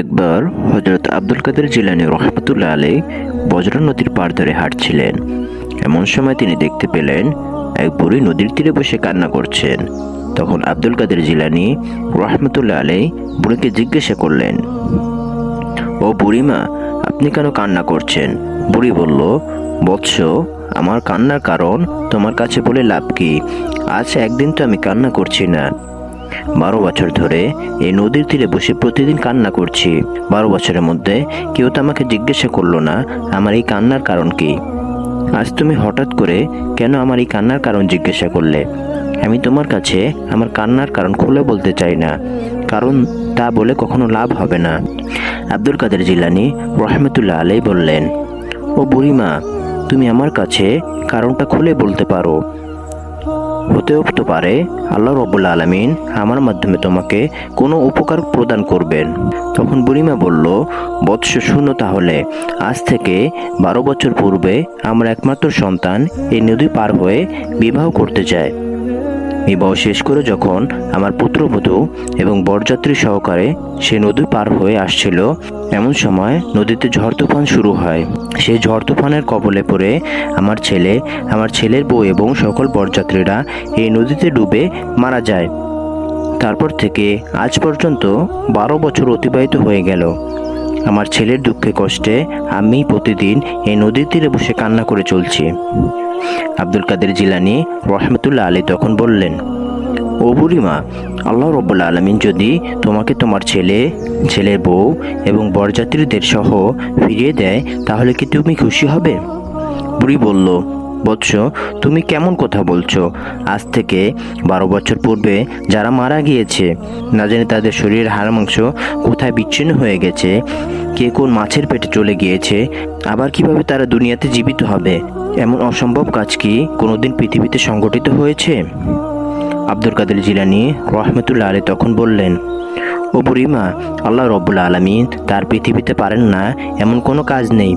একবার হজরত আব্দুল কাদের জিলানি রহমতুল্লাহ আলী বজরা নদীর পার ধরে হাঁটছিলেন। এমন সময় তিনি দেখতে পেলেন এক বুড়ি নদীর তীরে বসে কান্না করছেন। তখন আব্দুল কাদের জিলানি রহমতুল্লাহ আলী বুড়িকে জিজ্ঞাসা করলেন, ও বুড়িমা, আপনি কেন কান্না করছেন? বুড়ি বলল, বৎস, আমার কান্নার কারণ তোমার কাছে বলে লাভ কি? আজ একদিন তো আমি কান্না করছি না। বারো বছর ধরে এই নদীর তীরে বসে প্রতিদিন কান্না করছি। বারো বছরের মধ্যে কেউ তো আমাকে জিজ্ঞাসা করল না, আমার এই কান্নার কারণ কি? আজ তুমি হঠাৎ করে কেন আমার এই কান্নার কারণ জিজ্ঞাসা করলে? আমি তোমার কাছে আমার কান্নার কারণ খুলে বলতে চাই না, কারণ তা বলে কখনো লাভ হবে না। আব্দুল কাদের জিলানি রহমতুল্লাহ আলাই বললেন, ও বুড়িমা, তুমি আমার কাছে কারণটা খুলে বলতে পারো। হতেও তো পারে আল্লাহ রবুল্লা আলমিন আমার মাধ্যমে তোমাকে কোনো উপকার প্রদান করবেন। তখন বুড়িমা বলল, বৎস শূন্য তাহলে, আজ থেকে বারো বছর পূর্বে আমার একমাত্র সন্তান এই নদী পার হয়ে বিবাহ করতে চায় বিবাহ শেষ করে যখন আমার পুত্রবধূ এবং বরযাত্রী সহকারে সে নদী পার হয়ে আসছিল, এমন সময় নদীতে ঝড় তুফান শুরু হয়। সেই ঝড় তুফানের কবলে পড়ে আমার ছেলে, আমার ছেলের বউ এবং সকল বরযাত্রীরা এই নদীতে ডুবে মারা যায়। তারপর থেকে আজ পর্যন্ত বারো বছর অতিবাহিত হয়ে গেল। আমার ছেলের দুঃখে কষ্টে আমি প্রতিদিন এই নদীর তীরে বসে কান্না করে চলছি। আব্দুল কাদের জিলানি রহমতুল্লাহ আলী তখন বললেন, ও বুড়িমা আল্লাহ রব্বুল্লা আলমিন যদি তোমাকে তোমার ছেলে, ছেলের বউ এবং বরযাত্রীদের সহ ফিরিয়ে দেয়, তাহলে কি তুমি খুশি হবে? বুড়ি বলল বৎস, তুমি কেমন কথা বলছো? আজ থেকে বারো বছর পূর্বে যারা মারা গিয়েছে, না জানি তাদের শরীরের হাড় মাংস কোথায় বিচ্ছিন্ন হয়ে গেছে, কে কোন মাছের পেটে চলে গিয়েছে, আবার কীভাবে তারা দুনিয়াতে জীবিত হবে? এমন অসম্ভব কাজ কি কোনোদিন পৃথিবীতে সংগঠিত হয়েছে? আব্দুল কাদের জিলানি রহমতুল্লাহ আলী তখন বললেন ও বুড়িমা আল্লাহ রব্বুল আলমিন তার পৃথিবীতে পারেন না, এমন কোনো কাজ নেই।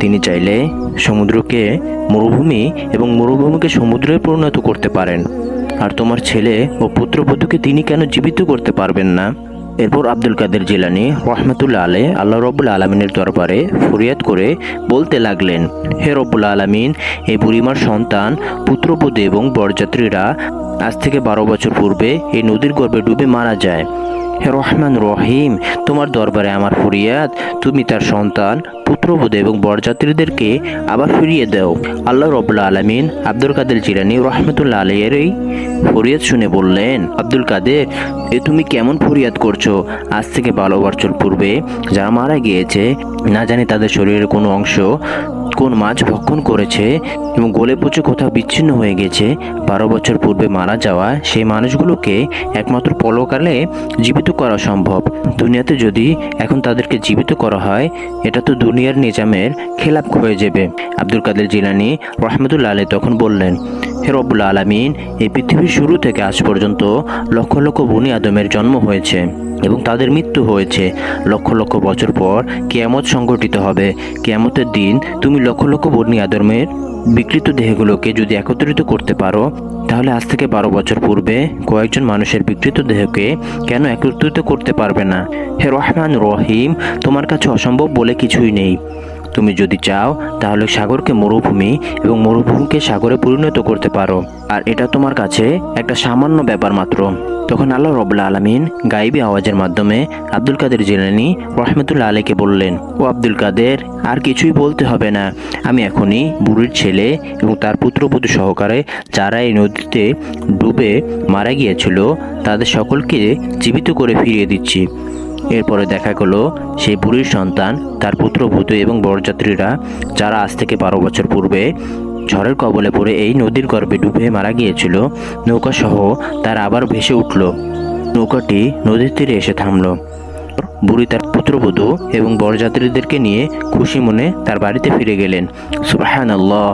তিনি চাইলে সমুদ্রকে মরুভূমি এবং মরুভূমিকে সমুদ্রে পরিণত করতে পারেন। আর তোমার ছেলে ও পুত্রবধূকে তিনি কেন জীবিত করতে পারবেন না? এরপর আব্দুল কাদের জিলানি রহমতুল্লা আলে আল্লাহ রব্বুল আলমিনের দরবারে ফরিয়াদ করে বলতে লাগলেন, হে রব্বুল আলমিন, এই বুড়িমার সন্তান, পুত্রবধূ এবং বরযাত্রীরা আজ থেকে বারো বছর পূর্বে এই নদীর গর্ভে ডুবে মারা যায়। রহমান রহিম, তোমার দরবারে আমার ফরিয়াদ। তুমি তার সন্তান, পুত্রবধূ এবং বরযাত্রীদেরকে আবার ফিরিয়ে দাও। আল্লাহ রবুল্লা আলমিন আব্দুল কাদের জিরানি রহমতুল্লাহ আলাইয়ের এই ফরিয়াদ শুনে বললেন, আব্দুল কাদের, এ তুমি কেমন ফরিয়াদ করছ? আজ থেকে বারো বছর পূর্বে যারা মারা গিয়েছে, না জানি তাদের শরীরের কোনো অংশ কোন মাছ ভক্ষণ করেছে এবং গলে পচে কোথাও বিচ্ছিন্ন হয়ে গেছে, বারো বছর পূর্বে মারা যাওয়া সেই মানুষগুলোকে একমাত্র পলকালে জীবিত করা সম্ভব। দুনিয়াতে যদি এখন তাদেরকে জীবিত করা হয়, এটা তো দুনিয়ার নিজামের খেলাপ হয়ে যাবে। আব্দুল কাদের জিলানি রহমতুল্লা আলী তখন বললেন, হে রব্বুল আলমিন, এই পৃথিবীর শুরু থেকে আজ পর্যন্ত লক্ষ লক্ষ বনি আদমের জন্ম হয়েছে। এবং তাদের মৃত্যু হয়েছে। লক্ষ লক্ষ বছর পর কেয়ামত সংগঠিত হবে। কেয়ামতের দিন তুমি লক্ষ লক্ষ বনি আদমের বিকৃত দেহগুলোকে যদি একত্রিত করতে পারো, তাহলে আজ থেকে বারো বছর পূর্বে কয়েকজন মানুষের বিকৃত দেহকে কেন একত্রিত করতে পারবে না? হে রহমান রহিম, তোমার কাছে অসম্ভব বলে কিছুই নেই। তুমি যদি চাও, তাহলে সাগরকে মরুভূমি এবং মরুভূমিকে সাগরে পরিণত করতে পারো। আর এটা তোমার কাছে একটা সামান্য ব্যাপার মাত্র। তখন আল্লাহ রবুল্লা আলমিন গাইবি আওয়াজের মাধ্যমে আব্দুল কাদের জিলানি রহমতুল্লাহ আলীকে বললেন, ও আব্দুল কাদের, আর কিছুই বলতে হবে না। আমি এখনই বুড়ির ছেলে এবং তার পুত্রবধূ সহকারে যারা এই নদীতে ডুবে মারা গিয়েছিল, তাদের সকলকে জীবিত করে ফিরিয়ে দিচ্ছি। এরপরে দেখা গেলো, সেই বুড়ির সন্তান, তার পুত্রবধূ এবং বরযাত্রীরা, যারা আজ থেকে বারো বছর পূর্বে ঝড়ের কবলে পড়ে এই নদীর গর্ভে ডুবে মারা গিয়েছিল। নৌকা সহ তার আবার ভেসে উঠল। নৌকাটি নদীর তীরে এসে থামল। বুড়ি তার পুত্রবধূ এবং বরযাত্রীদেরকে নিয়ে খুশি মনে তার বাড়িতে ফিরে গেলেন। সুবাহান আল্লাহ